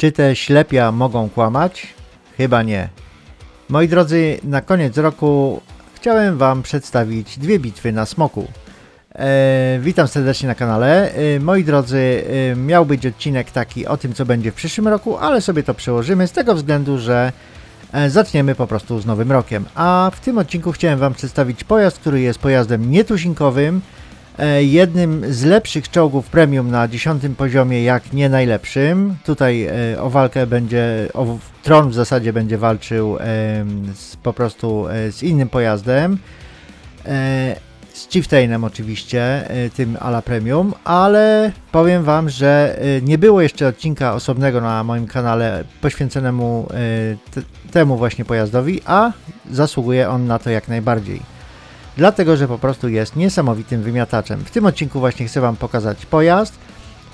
Czy te ślepia mogą kłamać? Chyba nie. Moi drodzy, na koniec roku chciałem Wam przedstawić dwie bitwy na smoku. E, witam serdecznie na kanale. E, moi drodzy, e, miał być odcinek taki o tym, co będzie w przyszłym roku, ale sobie to przełożymy z tego względu, że e, zaczniemy po prostu z nowym rokiem. A w tym odcinku chciałem Wam przedstawić pojazd, który jest pojazdem nietuzinkowym, jednym z lepszych czołgów premium na 10 poziomie, jak nie najlepszym. Tutaj e, o walkę będzie, o tron w zasadzie będzie walczył z, po prostu e, z innym pojazdem. E, z Chieftainem oczywiście, tym ala premium, ale powiem Wam, że nie było jeszcze odcinka osobnego na moim kanale poświęconemu te, temu właśnie pojazdowi, a zasługuje on na to jak najbardziej. Dlatego, że po prostu jest niesamowitym wymiataczem. W tym odcinku właśnie chcę Wam pokazać pojazd,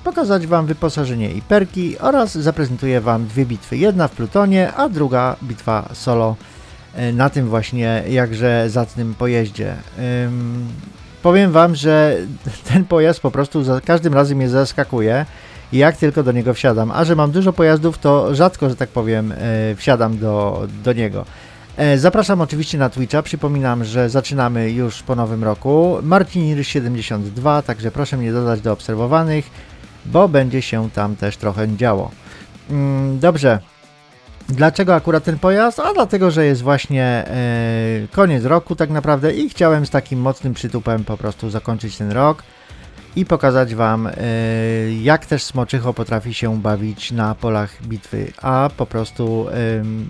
pokazać Wam wyposażenie i perki oraz zaprezentuję Wam dwie bitwy. Jedna w Plutonie, a druga bitwa solo e, na tym właśnie jakże zacnym pojeździe. Ym, powiem Wam, że ten pojazd po prostu za każdym razem mnie zaskakuje, jak tylko do niego wsiadam. A że mam dużo pojazdów, to rzadko, że tak powiem, e, wsiadam do, do niego. E, Zapraszam oczywiście na Twitcha. Przypominam, że zaczynamy już po nowym roku. Martinir72, także proszę mnie dodać do obserwowanych, bo będzie się tam też trochę działo. Mm, Dobrze. Dlaczego akurat ten pojazd? A dlatego, że jest właśnie e, koniec roku tak naprawdę i chciałem z takim mocnym przytupem po prostu zakończyć ten rok i pokazać Wam, e, jak też Smoczycho potrafi się bawić na polach bitwy, a po prostu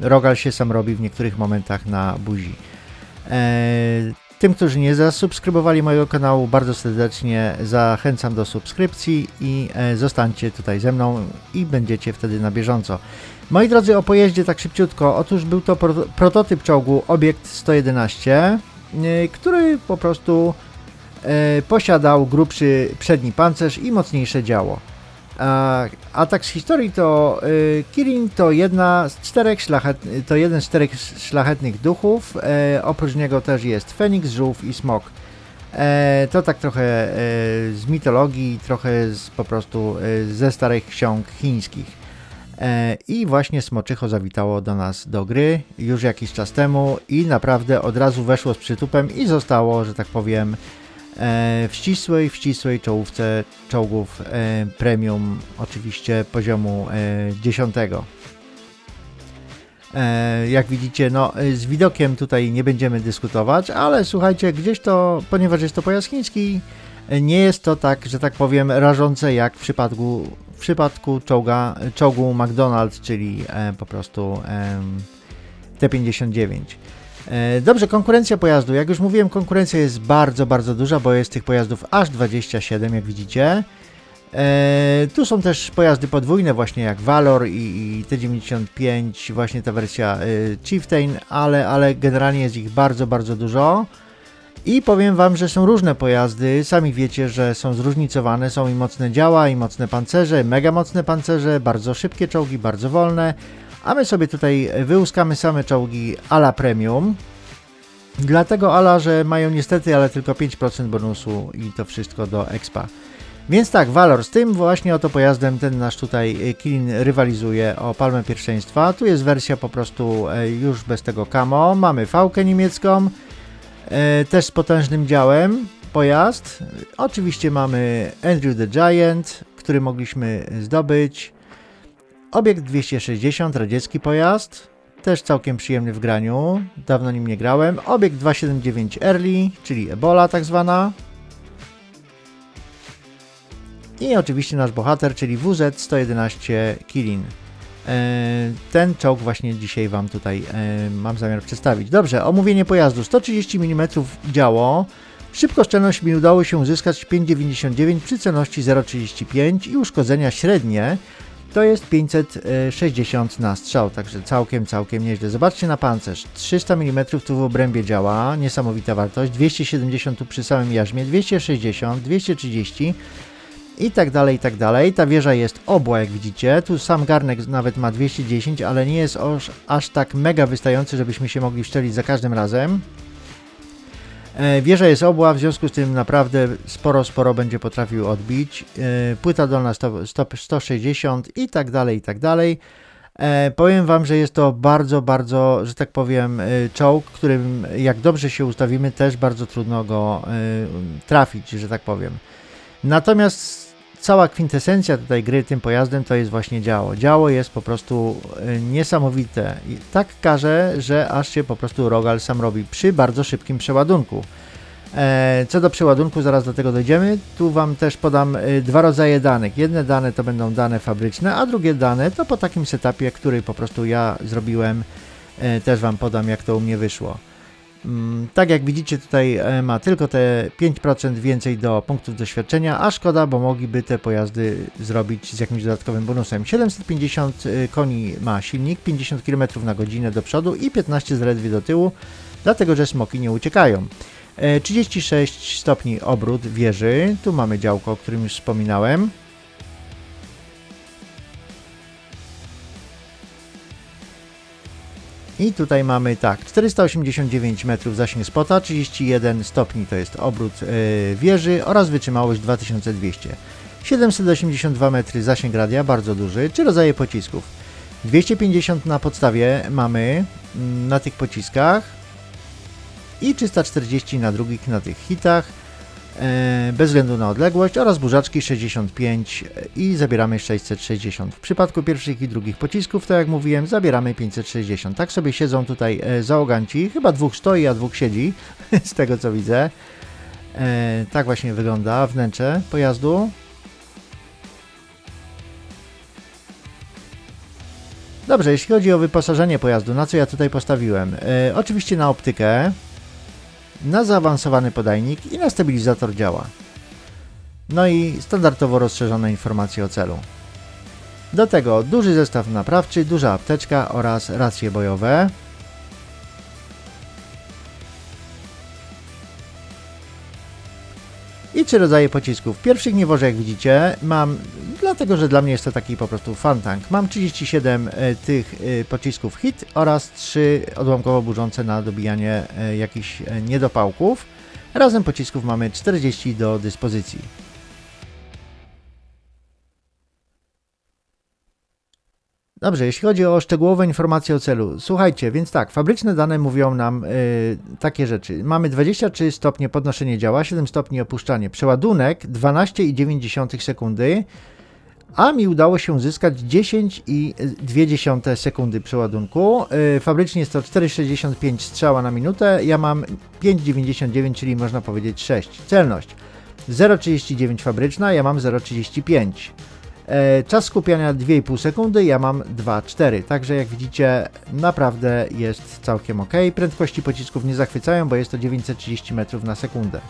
Rogal się sam robi w niektórych momentach na buzi. E, tym, którzy nie zasubskrybowali mojego kanału, bardzo serdecznie zachęcam do subskrypcji i e, zostańcie tutaj ze mną i będziecie wtedy na bieżąco. Moi drodzy, o pojeździe tak szybciutko. Otóż był to pro prototyp czołgu Obiekt 111, y, który po prostu posiadał grubszy przedni pancerz i mocniejsze działo. A, a tak z historii to y, Kirin to jedna z czterech szlachet, to jeden z czterech szlachetnych duchów. E, oprócz niego też jest Feniks, Żółw i Smok. E, to tak trochę e, z mitologii, trochę z, po prostu e, ze starych ksiąg chińskich. E, I właśnie Smoczycho zawitało do nas do gry już jakiś czas temu i naprawdę od razu weszło z przytupem i zostało, że tak powiem, e, w ścisłej, w ścisłej czołówce czołgów e, premium, oczywiście poziomu e, 10. E, jak widzicie, no e, z widokiem tutaj nie będziemy dyskutować, ale słuchajcie, gdzieś to, ponieważ jest to pojazd chiński, e, nie jest to tak, że tak powiem, rażące jak w przypadku, w przypadku czołga, czołgu McDonald's, czyli e, po prostu em, T59. E, Dobrze, konkurencja pojazdu. Jak już mówiłem, konkurencja jest bardzo, bardzo duża, bo jest tych pojazdów aż 27, jak widzicie. E, tu są też pojazdy podwójne, właśnie jak Valor i, i T95, właśnie ta wersja y, Chieftain, ale, ale generalnie jest ich bardzo, bardzo dużo. I powiem Wam, że są różne pojazdy, sami wiecie, że są zróżnicowane, są i mocne działa, i mocne pancerze, mega mocne pancerze, bardzo szybkie czołgi, bardzo wolne, a my sobie tutaj wyłuskamy same czołgi ala premium. Dlatego ala, że mają niestety ale tylko 5% bonusu i to wszystko do expa. Więc tak, Valor, z tym właśnie oto pojazdem ten nasz tutaj e, Kilin rywalizuje o palmę pierwszeństwa. Tu jest wersja po prostu e, już bez tego camo. Mamy fałkę niemiecką, e, też z potężnym działem pojazd. Oczywiście mamy Andrew the Giant, który mogliśmy zdobyć. Obiekt 260, radziecki pojazd. Też całkiem przyjemny w graniu. Dawno nim nie grałem. Obiekt 279 Early, czyli Ebola tak zwana. I oczywiście nasz bohater, czyli WZ-111 Kilin. E, Ten czołg właśnie dzisiaj Wam tutaj e, mam zamiar przedstawić. Dobrze, omówienie pojazdu. 130 mm działo. Szybkoszczelność mi udało się uzyskać 5,99 przy celności 0,35 i uszkodzenia średnie to jest 560 na strzał, także całkiem, całkiem nieźle. Zobaczcie na pancerz. 300 mm tu w obrębie działa, niesamowita wartość. 270 tu przy samym jarzmie, 260, 230 i tak dalej, i tak dalej. Ta wieża jest obła, jak widzicie. Tu sam garnek nawet ma 210, ale nie jest aż, aż tak mega wystający, żebyśmy się mogli wszczelić za każdym razem. E, Wieża jest obła, w związku z tym naprawdę sporo, sporo będzie potrafił odbić. E, Płyta dolna sto- stop 160 i tak dalej, i tak dalej. E, powiem Wam, że jest to bardzo, bardzo, że tak powiem, czołg, którym jak dobrze się ustawimy, też bardzo trudno go trafić, że tak powiem. Natomiast cała kwintesencja tutaj gry tym pojazdem to jest właśnie działo. Działo jest po prostu e, niesamowite. Tak każe, że aż się po prostu rogal sam robi przy bardzo szybkim przeładunku. E, Co do przeładunku, zaraz do tego dojdziemy. Tu Wam też podam e, dwa rodzaje danych. Jedne dane to będą dane fabryczne, a drugie dane to po takim setupie, który po prostu ja zrobiłem. Też Wam podam, jak to u mnie wyszło. Mm, Tak jak widzicie, tutaj e, ma tylko te 5% więcej do punktów doświadczenia, a szkoda, bo mogliby te pojazdy zrobić z jakimś dodatkowym bonusem. 750 e, koni ma silnik, 50 km na godzinę do przodu i 15 zaledwie do tyłu, dlatego że smoki nie uciekają. E, 36 stopni obrót wieży. Tu mamy działko, o którym już wspominałem. I tutaj mamy tak, 489 metrów zasięg spota, 31 stopni to jest obrót e, wieży oraz wytrzymałość 2200. 782 metry zasięg radia, bardzo duży. Trzy rodzaje pocisków. 250 na podstawie mamy mm, na tych pociskach i 340 na drugich na tych hitach bez względu na odległość oraz burzaczki 65 i zabieramy 660. W przypadku pierwszych i drugich pocisków, tak jak mówiłem, zabieramy 560. Tak sobie siedzą tutaj e, załoganci, chyba dwóch stoi, a dwóch siedzi, z tego co widzę. E, tak właśnie wygląda wnętrze pojazdu. Dobrze, jeśli chodzi o wyposażenie pojazdu, na co ja tutaj postawiłem? E, oczywiście na optykę, na zaawansowany podajnik i na stabilizator działa. No i standardowo rozszerzone informacje o celu. Do tego duży zestaw naprawczy, duża apteczka oraz racje bojowe. I trzy rodzaje pocisków. Pierwszych nie wożę, jak widzicie. Mam, dlatego że dla mnie jest to taki po prostu fun tank. Mam 37 e, tych e, pocisków hit oraz 3 odłamkowo burzące na dobijanie e, jakichś niedopałków. Razem pocisków mamy 40 do dyspozycji. Dobrze, jeśli chodzi o szczegółowe informacje o celu, słuchajcie, więc tak, fabryczne dane mówią nam takie rzeczy. Mamy 23 stopnie podnoszenie działa, 7 stopni opuszczanie, przeładunek 12,9 sekundy, a mi udało się uzyskać 10,2 sekundy przeładunku. Y, fabrycznie jest to 4,65 strzała na minutę, ja mam 5,99, czyli można powiedzieć 6. Celność 0,39 fabryczna, ja mam 0,35. E, Czas skupiania 2,5 sekundy, ja mam 2,4. Także jak widzicie, naprawdę jest całkiem ok. Prędkości pocisków nie zachwycają, bo jest to 930 metrów na sekundę.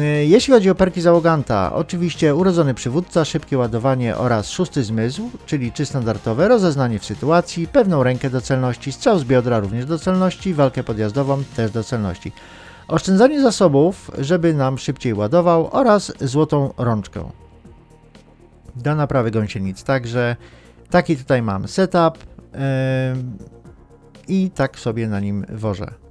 E, Jeśli chodzi o perki załoganta, oczywiście urodzony przywódca, szybkie ładowanie oraz szósty zmysł, czyli czy standardowe, rozeznanie w sytuacji, pewną rękę do celności, strzał z biodra również do celności, walkę podjazdową też do celności. Oszczędzanie zasobów, żeby nam szybciej ładował oraz złotą rączkę do naprawy gąsienic. Także taki tutaj mam setup yy, i tak sobie na nim wożę.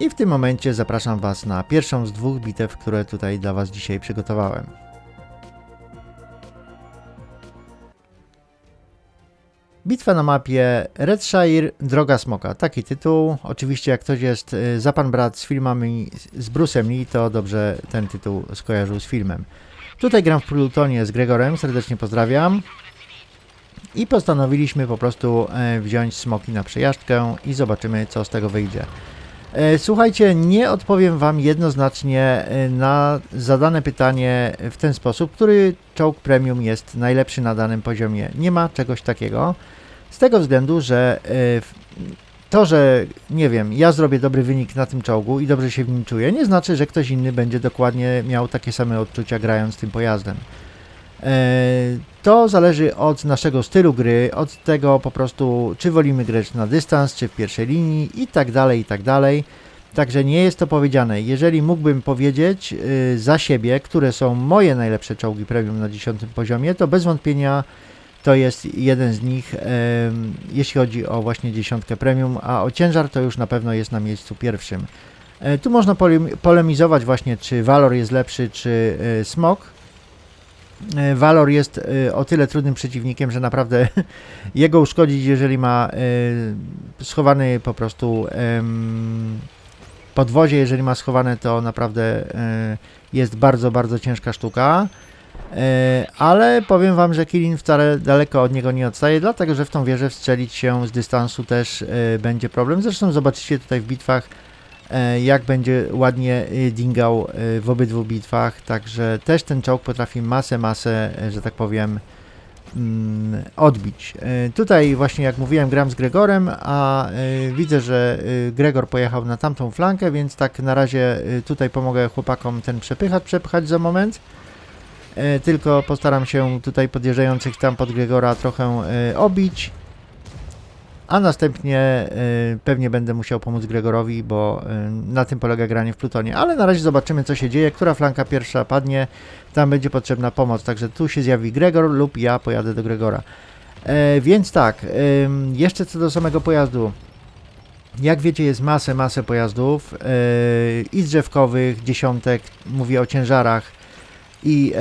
I w tym momencie zapraszam Was na pierwszą z dwóch bitew, które tutaj dla Was dzisiaj przygotowałem. Bitwa na mapie Redshire Droga Smoka. Taki tytuł. Oczywiście jak ktoś jest y, za pan brat z filmami z Bruce'em Lee, to dobrze ten tytuł skojarzył z filmem. Tutaj gram w Plutonie z Gregorem, serdecznie pozdrawiam. I postanowiliśmy po prostu e, wziąć smoki na przejażdżkę i zobaczymy co z tego wyjdzie. E, Słuchajcie, nie odpowiem Wam jednoznacznie e, na zadane pytanie w ten sposób, który czołg premium jest najlepszy na danym poziomie. Nie ma czegoś takiego. Z tego względu, że e, to, że nie wiem, ja zrobię dobry wynik na tym czołgu i dobrze się w nim czuję, nie znaczy, że ktoś inny będzie dokładnie miał takie same odczucia grając tym pojazdem. E, To zależy od naszego stylu gry, od tego po prostu, czy wolimy grać na dystans, czy w pierwszej linii i tak dalej, i tak dalej. Także nie jest to powiedziane. Jeżeli mógłbym powiedzieć yy, za siebie, które są moje najlepsze czołgi premium na 10 poziomie, to bez wątpienia to jest jeden z nich, em, jeśli chodzi o właśnie dziesiątkę premium, a o ciężar to już na pewno jest na miejscu pierwszym. E, Tu można polem- polemizować właśnie, czy Valor jest lepszy, czy e, Smok. E, Valor jest e, o tyle trudnym przeciwnikiem, że naprawdę jego uszkodzić, jeżeli ma e, schowany po prostu podwozie, jeżeli ma schowane, to naprawdę jest bardzo, bardzo ciężka sztuka. Ale powiem Wam, że Kilin wcale daleko od niego nie odstaje, dlatego że w tą wieżę wstrzelić się z dystansu też będzie problem. Zresztą zobaczycie tutaj w bitwach, jak będzie ładnie e, dingał e, w obydwu bitwach. Także też ten czołg potrafi masę, masę, e, że tak powiem, mm, odbić. E, Tutaj właśnie jak mówiłem gram z Gregorem, a e, widzę, że e, Gregor pojechał na tamtą flankę, więc tak na razie e, tutaj pomogę chłopakom ten przepychać za moment. E, Tylko postaram się tutaj podjeżdżających tam pod Gregora trochę e, obić. A następnie e, pewnie będę musiał pomóc Gregorowi, bo e, na tym polega granie w Plutonie. Ale na razie zobaczymy co się dzieje, która flanka pierwsza padnie, tam będzie potrzebna pomoc. Także tu się zjawi Gregor lub ja pojadę do Gregora. E, więc tak, jeszcze co do samego pojazdu. Jak wiecie, jest masę, masę pojazdów e, i drzewkowych, dziesiątek, mówię o ciężarach i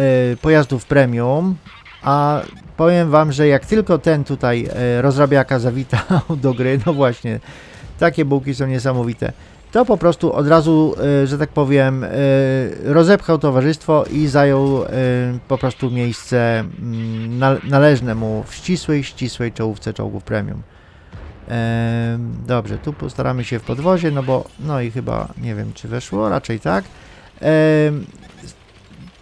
pojazdów premium. A powiem Wam, że jak tylko ten tutaj e, rozrabiaka zawitał do gry, no właśnie, takie bułki są niesamowite, to po prostu od razu, e, że tak powiem, e, rozepchał towarzystwo i zajął po prostu miejsce mm, nal- należne mu w ścisłej, ścisłej czołówce czołgów premium. Em, Dobrze, tu postaramy się w podwozie, no bo, no i chyba, nie wiem, czy weszło, raczej tak.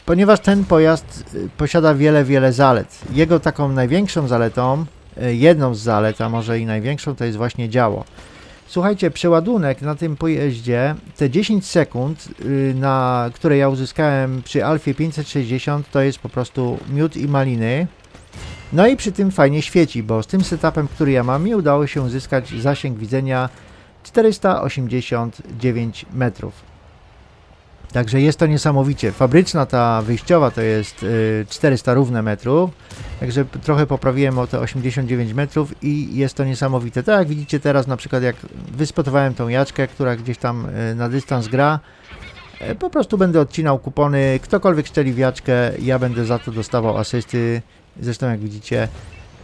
Ponieważ ten pojazd y, posiada wiele, wiele zalet. Jego taką największą zaletą, y, jedną z zalet, a może i największą, to jest właśnie działo. Słuchajcie, przeładunek na tym pojeździe, te 10 sekund, y, na które ja uzyskałem przy Alfie 560, to jest po prostu miód i maliny. No i przy tym fajnie świeci, bo z tym setupem, który ja mam, mi udało się uzyskać zasięg widzenia 489 metrów. Także jest to niesamowicie. Fabryczna ta wyjściowa to jest y, 400 równe metrów. Także trochę poprawiłem o te 89 metrów i jest to niesamowite. Tak jak widzicie teraz na przykład jak wyspotowałem tą jaczkę, która gdzieś tam y, na dystans gra, y, po prostu będę odcinał kupony. Ktokolwiek szczeli w jaczkę, ja będę za to dostawał asysty. Zresztą jak widzicie,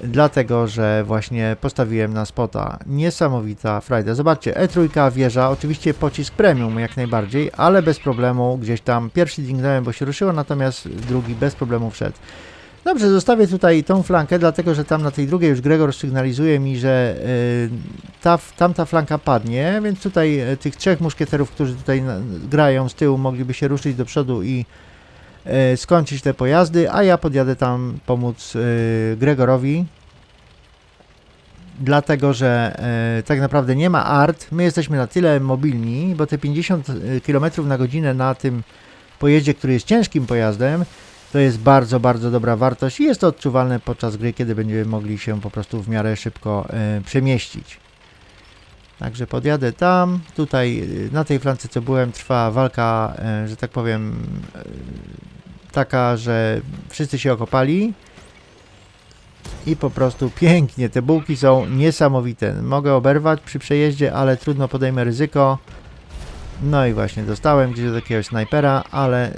dlatego, że właśnie postawiłem na spota. Niesamowita frajda. Zobaczcie, E3 wieża, oczywiście pocisk premium jak najbardziej, ale bez problemu gdzieś tam pierwszy dingnąłem, bo się ruszyło, natomiast drugi bez problemu wszedł. Dobrze, zostawię tutaj tą flankę, dlatego że tam na tej drugiej już Gregor sygnalizuje mi, że y, ta, tamta flanka padnie, więc tutaj y, tych trzech muszkieterów, którzy tutaj grają z tyłu, mogliby się ruszyć do przodu i skończyć te pojazdy, a ja podjadę tam pomóc y, Gregorowi. Dlatego, że y, tak naprawdę nie ma art. My jesteśmy na tyle mobilni, bo te 50 km na godzinę na tym pojeździe, który jest ciężkim pojazdem, to jest bardzo, bardzo dobra wartość i jest to odczuwalne podczas gry, kiedy będziemy mogli się po prostu w miarę szybko e, przemieścić. Także podjadę tam. Tutaj e, na tej flance, co byłem, trwa walka, e, że tak powiem, e, taka, że wszyscy się okopali. I po prostu pięknie. Te bułki są niesamowite. Mogę oberwać przy przejeździe, ale trudno podejmę ryzyko. No i właśnie dostałem gdzieś do jakiegoś snajpera, ale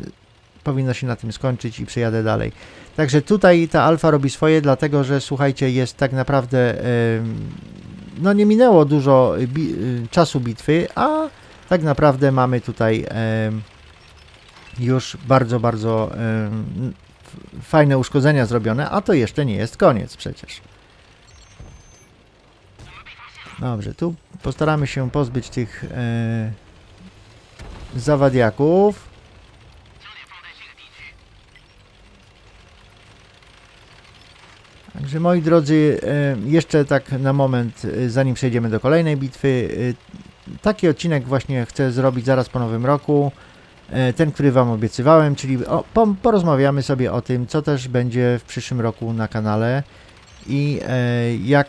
powinno się na tym skończyć i przejadę dalej. Także tutaj ta alfa robi swoje, dlatego że słuchajcie, jest tak naprawdę no nie minęło dużo bi- y, czasu bitwy, a tak naprawdę mamy tutaj już bardzo, bardzo fajne uszkodzenia zrobione, a to jeszcze nie jest koniec przecież. Dobrze, tu postaramy się pozbyć tych e, zawadiaków. Także moi drodzy, e, jeszcze tak na moment, e, zanim przejdziemy do kolejnej bitwy, e, taki odcinek właśnie chcę zrobić zaraz po nowym roku. Ten, który Wam obiecywałem, czyli porozmawiamy sobie o tym, co też będzie w przyszłym roku na kanale i jak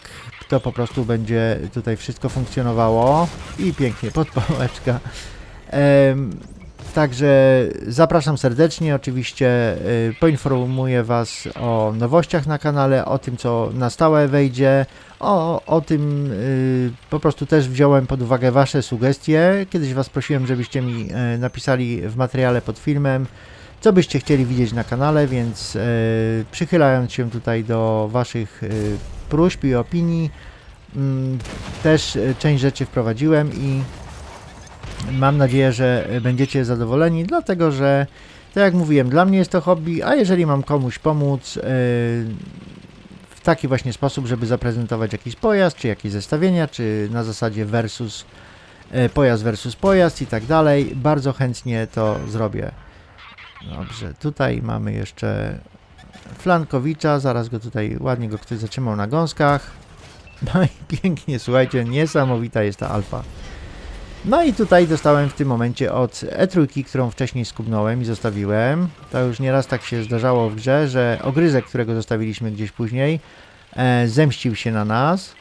to po prostu będzie tutaj wszystko funkcjonowało. I pięknie podpałeczka. Także zapraszam serdecznie. Oczywiście y, poinformuję Was o nowościach na kanale, o tym, co na stałe wejdzie. O, o tym y, po prostu też wziąłem pod uwagę Wasze sugestie. Kiedyś Was prosiłem, żebyście mi y, napisali w materiale pod filmem, co byście chcieli widzieć na kanale, więc przychylając się tutaj do Waszych próśb i opinii, mm, też część rzeczy wprowadziłem i Mam nadzieję, że będziecie zadowoleni, dlatego że, tak jak mówiłem, dla mnie jest to hobby, a jeżeli mam komuś pomóc yy, w taki właśnie sposób, żeby zaprezentować jakiś pojazd, czy jakieś zestawienia, czy na zasadzie versus yy, pojazd versus pojazd i tak dalej, bardzo chętnie to zrobię. Dobrze, tutaj mamy jeszcze Flankowicza, zaraz go tutaj ładnie go ktoś zatrzymał na gąskach. No i pięknie, słuchajcie, niesamowita jest ta alfa. No i tutaj dostałem w tym momencie od E3, którą wcześniej skubnąłem i zostawiłem. To już nieraz tak się zdarzało w grze, że ogryzek, którego zostawiliśmy gdzieś później, e, zemścił się na nas.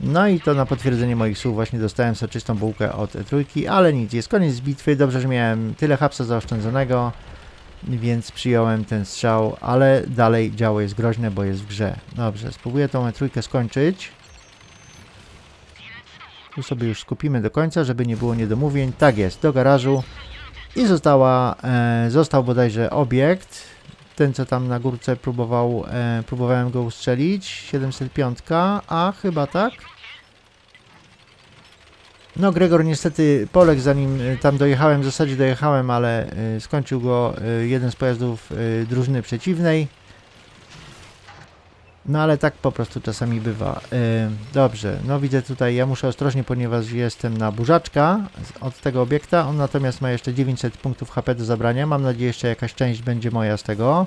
No i to na potwierdzenie moich słów właśnie dostałem soczystą bułkę od E3, ale nic, jest koniec bitwy, dobrze, że miałem tyle hapsa zaoszczędzonego, więc przyjąłem ten strzał, ale dalej działo jest groźne, bo jest w grze. Dobrze, spróbuję tą E3 skończyć. Tu sobie już skupimy do końca, żeby nie było niedomówień. Tak jest, do garażu. I została, e, został bodajże obiekt. Ten, co tam na górce próbował, e, próbowałem go ustrzelić. 705, a chyba tak. No, Gregor niestety poległ zanim e, tam dojechałem. W zasadzie dojechałem, ale e, skończył go e, jeden z pojazdów drużyny przeciwnej. No ale tak po prostu czasami bywa. Dobrze, no widzę tutaj, ja muszę ostrożnie, ponieważ jestem na burzaczka od tego obiekta. On natomiast ma jeszcze 900 punktów HP do zabrania. Mam nadzieję, jeszcze jakaś część będzie moja z tego.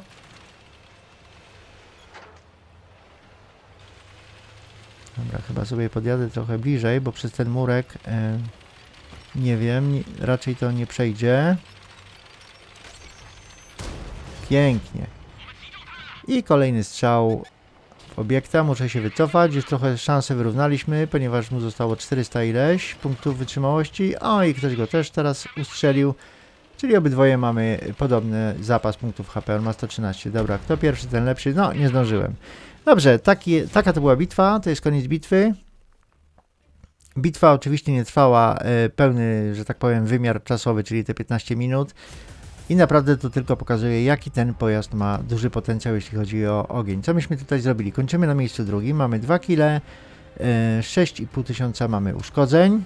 Dobra, chyba sobie podjadę trochę bliżej, bo przez ten murek nie wiem, raczej to nie przejdzie. Pięknie. I kolejny strzał obiekta, muszę się wycofać, już trochę szanse wyrównaliśmy, ponieważ mu zostało 400 ileś punktów wytrzymałości, o i ktoś go też teraz ustrzelił, czyli obydwoje mamy podobny zapas punktów HP, on ma 113, dobra, kto pierwszy, ten lepszy, no nie zdążyłem. Dobrze, taki, taka to była bitwa, to jest koniec bitwy. Bitwa oczywiście nie trwała e, pełny, że tak powiem, wymiar czasowy, czyli te 15 minut. I naprawdę to tylko pokazuje, jaki ten pojazd ma duży potencjał, jeśli chodzi o ogień. Co myśmy tutaj zrobili? Kończymy na miejscu drugim, mamy 2 kg, e, 6,5 tysiąca mamy uszkodzeń,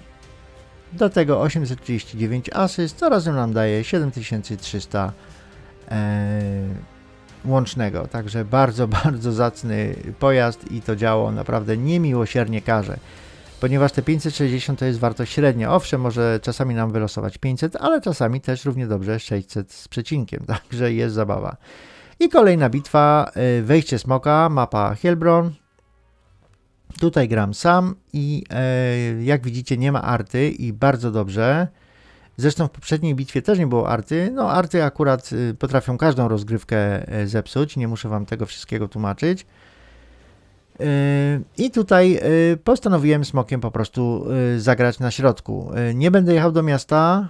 do tego 839 asyst, co razem nam daje 7300 e, łącznego. Także bardzo, bardzo zacny pojazd i to działo naprawdę niemiłosiernie karze. Ponieważ te 560 to jest wartość średnia. Owszem, może czasami nam wylosować 500, ale czasami też równie dobrze 600 z przecinkiem, także jest zabawa. I kolejna bitwa, y, wejście smoka, mapa Helbron. Tutaj gram sam i e, jak widzicie nie ma arty i bardzo dobrze. Zresztą w poprzedniej bitwie też nie było arty. No arty akurat y, potrafią każdą rozgrywkę zepsuć, nie muszę wam tego wszystkiego tłumaczyć. Yy, I tutaj yy, postanowiłem smokiem po prostu yy, zagrać na środku. Nie będę jechał do miasta,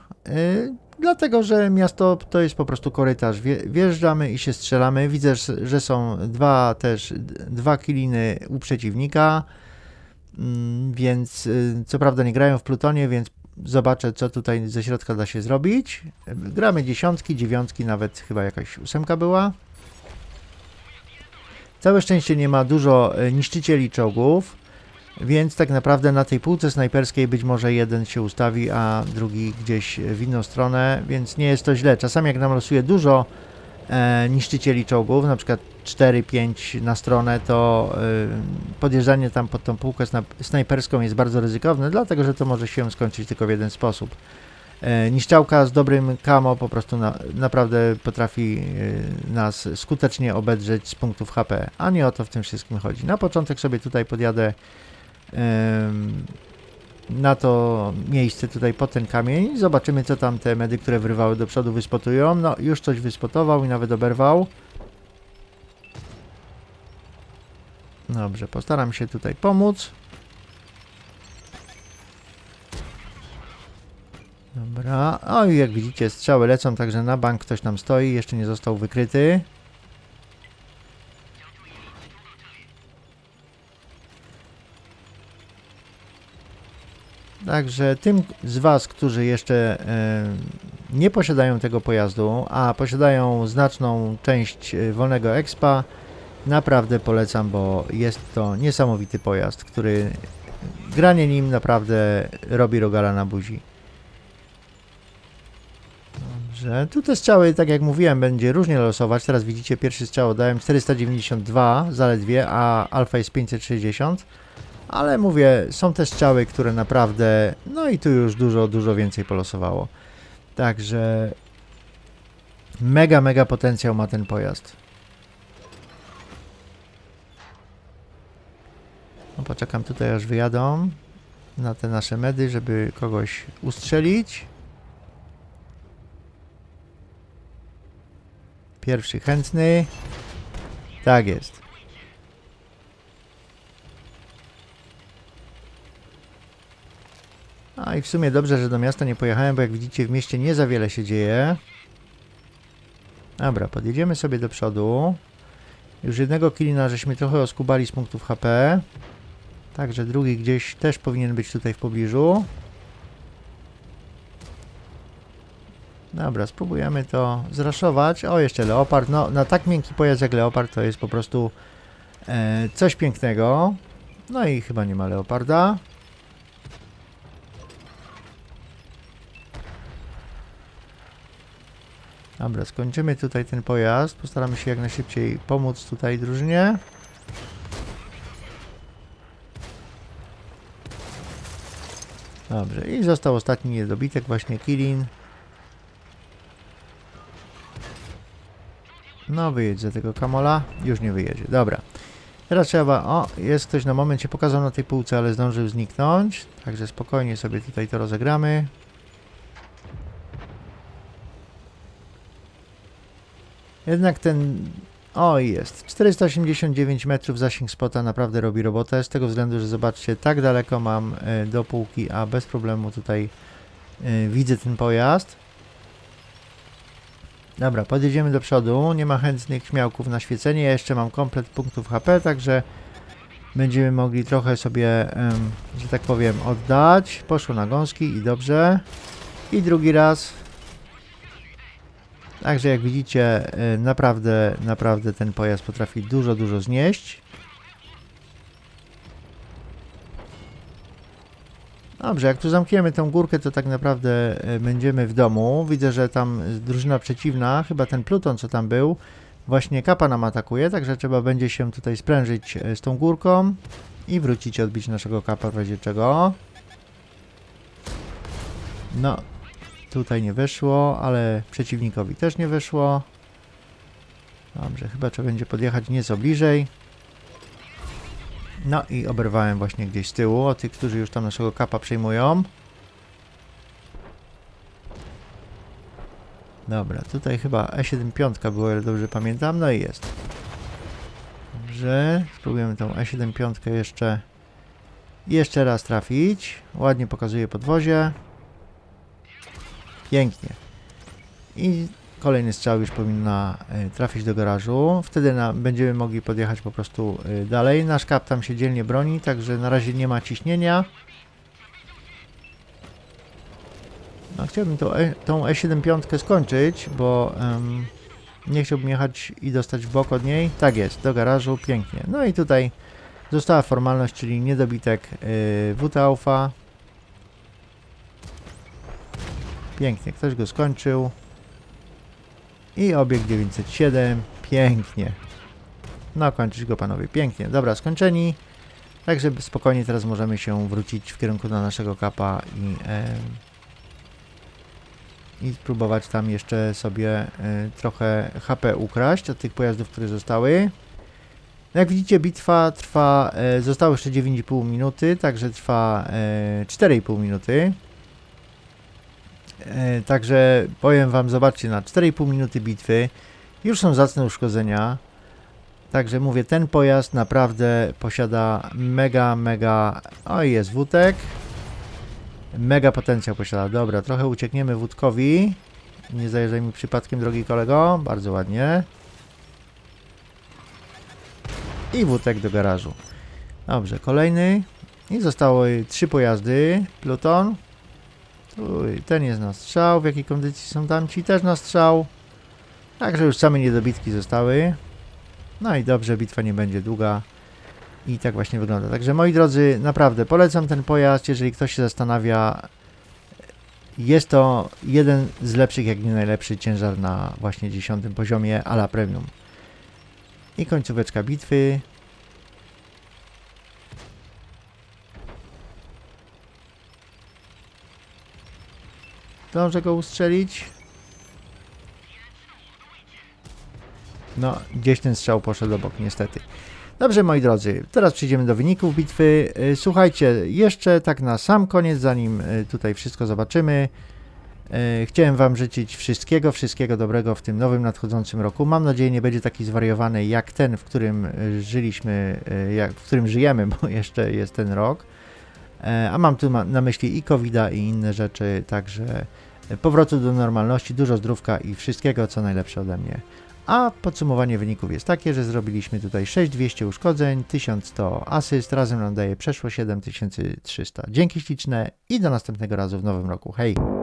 dlatego że miasto to jest po prostu korytarz. Wje- Wjeżdżamy i się strzelamy. Widzę, że- są dwa też dwa kiliny u przeciwnika, Mm, więc co prawda nie grają w plutonie, więc zobaczę co tutaj ze środka da się zrobić. Gramy dziesiątki, dziewiątki, nawet chyba jakaś ósemka była. Całe szczęście nie ma dużo e, niszczycieli czołgów, więc tak naprawdę na tej półce snajperskiej być może jeden się ustawi, a drugi gdzieś w inną stronę, więc nie jest to źle. Czasami jak nam losuje dużo e, niszczycieli czołgów, na przykład 4-5 na stronę, to e, podjeżdżanie tam pod tą półkę sna- snajperską jest bardzo ryzykowne, dlatego że to może się skończyć tylko w jeden sposób. E, niszczałka z dobrym kamo po prostu na, naprawdę potrafi e, nas skutecznie obedrzeć z punktów HP, a nie o to w tym wszystkim chodzi. Na początek sobie tutaj podjadę na to miejsce tutaj pod ten kamień. Zobaczymy co tam te medy, które wrywały do przodu wyspotują. No już coś wyspotował i nawet oberwał. Dobrze, postaram się tutaj pomóc. Dobra. O i jak widzicie strzały lecą, także na bank ktoś nam stoi, jeszcze nie został wykryty. Także tym z Was, którzy jeszcze e, nie posiadają tego pojazdu, a posiadają znaczną część e, wolnego expa, naprawdę polecam, bo jest to niesamowity pojazd, który granie nim naprawdę robi rogala na buzi. Dobrze, tu te strzały, tak jak mówiłem, będzie różnie losować. Teraz widzicie, pierwszy strzał dałem 492 zaledwie, a alfa jest 560. Ale mówię, są te strzały, które naprawdę, no i tu już dużo, dużo więcej polosowało. Także mega, mega potencjał ma ten pojazd. No poczekam tutaj aż wyjadą na te nasze medy, żeby kogoś ustrzelić. Pierwszy chętny. Tak jest. A i w sumie dobrze, że do miasta nie pojechałem, bo jak widzicie w mieście nie za wiele się dzieje. Dobra, podjedziemy sobie do przodu. Już jednego kilina żeśmy trochę oskubali z punktów HP. Także drugi gdzieś też powinien być tutaj w pobliżu. Dobra, spróbujemy to zraszować. O, jeszcze Leopard. No, na tak miękki pojazd jak Leopard to jest po prostu e, coś pięknego. No i chyba nie ma Leoparda. Dobra, skończymy tutaj ten pojazd. Postaramy się jak najszybciej pomóc tutaj drużynie. Dobrze, i został ostatni niedobitek, właśnie Kilin. No, wyjedź za tego kamola. Już nie wyjedzie. Dobra. Teraz trzeba... O, jest ktoś na moment się pokazał na tej półce, ale zdążył zniknąć. Także spokojnie sobie tutaj to rozegramy. Jednak ten... O, jest. 489 metrów zasięg spota naprawdę robi robotę. Z tego względu, że zobaczcie, tak daleko mam e, do półki, a bez problemu tutaj e, widzę ten pojazd. Dobra, podjedziemy do przodu. Nie ma chętnych śmiałków na świecenie. Ja jeszcze mam komplet punktów HP, także będziemy mogli trochę sobie, że tak powiem, oddać. Poszło na gąski i dobrze. I drugi raz. Także jak widzicie, y, naprawdę, naprawdę ten pojazd potrafi dużo, dużo znieść. Dobrze, jak tu zamkniemy tą górkę, to tak naprawdę y, będziemy w domu. Widzę, że tam drużyna przeciwna, chyba ten pluton, co tam był, właśnie kapa nam atakuje, także trzeba będzie się tutaj sprężyć y, z tą górką i wrócić odbić naszego kapa w razie czego. No, Tutaj nie wyszło, ale przeciwnikowi też nie wyszło. Dobrze, chyba trzeba będzie podjechać nieco bliżej. No i oberwałem właśnie gdzieś z tyłu, o tych, którzy już tam naszego kapa przejmują. Dobra, tutaj chyba E75 było, ile dobrze pamiętam, no i jest. Dobrze, spróbujemy tą E75 jeszcze jeszcze raz trafić. Ładnie pokazuje podwozie. Pięknie. I kolejny strzał już powinna y, trafić do garażu. Wtedy na, będziemy mogli podjechać po prostu y, dalej. Nasz kap tam się dzielnie broni, także na razie nie ma ciśnienia. No, chciałbym tą, e, tą E75 skończyć, bo ym, nie chciałbym jechać i dostać w bok od niej. Tak jest, do garażu, pięknie. No i tutaj została formalność, czyli niedobitek yy, WT Alpha. Pięknie, ktoś go skończył. I obieg 907. Pięknie. No, kończyć go panowie. Pięknie. Dobra, skończeni. Także spokojnie teraz możemy się wrócić w kierunku na naszego kapa i, e, i spróbować tam jeszcze sobie e, trochę HP ukraść od tych pojazdów, które zostały. Jak widzicie, bitwa trwa, e, zostało jeszcze 9,5 minuty, także trwa e, 4,5 minuty. E, także powiem Wam, zobaczcie, na 4,5 minuty bitwy już są zacne uszkodzenia. Także mówię, ten pojazd naprawdę posiada mega, mega... O, jest wódek. Mega potencjał posiada. Dobra, trochę uciekniemy wódkowi. Nie zajeżdżaj mi przypadkiem, drogi kolego. Bardzo ładnie. I wódek do garażu. Dobrze, kolejny. I zostały trzy pojazdy. Pluton. Uj, ten jest na strzał. W jakiej kondycji są tamci? Też na strzał. Także już same niedobitki zostały. No i dobrze, bitwa nie będzie długa. I tak właśnie wygląda. Także moi drodzy, naprawdę polecam ten pojazd, jeżeli ktoś się zastanawia. Jest to jeden z lepszych, jak nie najlepszy ciężar na właśnie 10 poziomie ala premium. I końcóweczka bitwy. Zdążę go ustrzelić. No, gdzieś ten strzał poszedł obok, niestety. Dobrze, moi drodzy, teraz przejdziemy do wyników bitwy. Y, Słuchajcie, jeszcze tak na sam koniec, zanim y, tutaj wszystko zobaczymy, y, chciałem Wam życzyć wszystkiego, wszystkiego dobrego w tym nowym nadchodzącym roku. Mam nadzieję, nie będzie taki zwariowany jak ten, w którym żyliśmy, jak, w którym żyjemy, bo jeszcze jest ten rok. E, A mam tu na myśli i covid i inne rzeczy, także y, powrotu do normalności, dużo zdrówka i wszystkiego, co najlepsze ode mnie. A podsumowanie wyników jest takie, że zrobiliśmy tutaj 6200 uszkodzeń, 1100 asyst, razem nam daje przeszło 7300. Dzięki śliczne i do następnego razu w nowym roku. Hej!